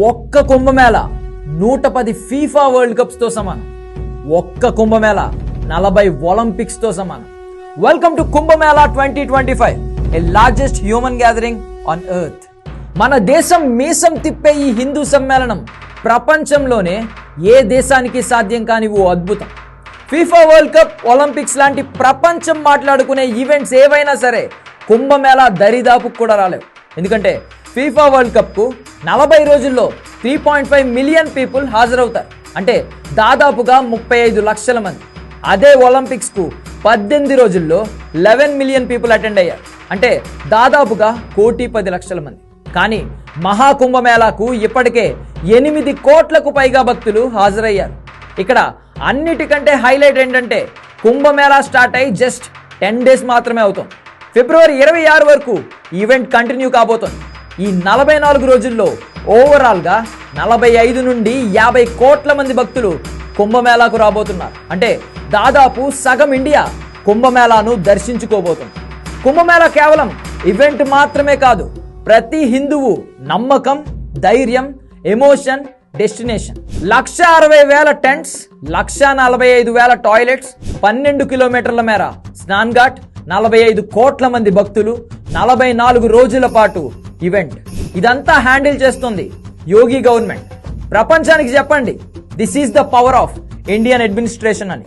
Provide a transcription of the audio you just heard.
ఒక్క కుంభమేళ నూట పది ఫీఫా వరల్డ్ కప్స్తో సమానం. ఒక్క కుంభమేళ నలభై ఒలింపిక్స్తో సమానం. Welcome to Kumbh Mela twenty twenty five a largest human gathering on earth మన దేశం మీసం తిప్పే ఈ హిందూ సమ్మేళనం ప్రపంచంలోనే ఏ దేశానికి సాధ్యం కాని ఓ అద్భుతం. ఫీఫా వరల్డ్ కప్ ఒలింపిక్స్ లాంటి ప్రపంచం మాట్లాడుకునే ఈవెంట్స్ ఏవైనా సరే కుంభమేళా దరిదాపు కూడా రాలేవు. ఎందుకంటే ఫీఫా వరల్డ్ కప్కు నలభై రోజుల్లో three point five million people హాజరవుతారు. అంటే దాదాపుగా ముప్పై ఐదు లక్షల మంది. అదే ఒలింపిక్స్కు పద్దెనిమిది రోజుల్లో లెవెన్ మిలియన్ పీపుల్ అటెండ్ అయ్యారు. అంటే దాదాపుగా కోటి పది లక్షల మంది. కానీ మహాకుంభమేళాకు ఇప్పటికే ఎనిమిది కోట్లకు పైగా భక్తులు హాజరయ్యారు. ఇక్కడ అన్నిటికంటే హైలైట్ ఏంటంటే కుంభమేళా స్టార్ట్ అయ్యి జస్ట్ టెన్ డేస్ మాత్రమే అవుతుంది. ఫిబ్రవరి ఇరవై ఆరు వరకు ఈవెంట్ కంటిన్యూ కాబోతోంది. ఈ నలభై నాలుగు రోజుల్లో ఓవరాల్గా నలభై ఐదు నుండి యాభై కోట్ల మంది భక్తులు కుంభమేళాకు రాబోతున్నారు. అంటే దాదాపు సగం ఇండియా కుంభమేళాను దర్శించుకోబోతుంది. కుంభమేళా కేవలం ఈవెంట్ మాత్రమే కాదు ప్రతి హిందువు నమ్మకం ధైర్యం ఎమోషన్ డెస్టినేషన్ లక్ష అరవై వేల టెంట్స్ లక్ష నలభై ఐదు వేల టాయిలెట్స్ పన్నెండు కిలోమీటర్ల మేర స్నాన్ ఘాట్ నలభై ఐదు కోట్ల మంది భక్తులు నలభై నాలుగు రోజుల పాటు ఈవెంట్. ఇదంతా హ్యాండిల్ చేస్తుంది యోగి గవర్నమెంట్. ప్రపంచానికి చెప్పండి this is the power of Indian administration అని.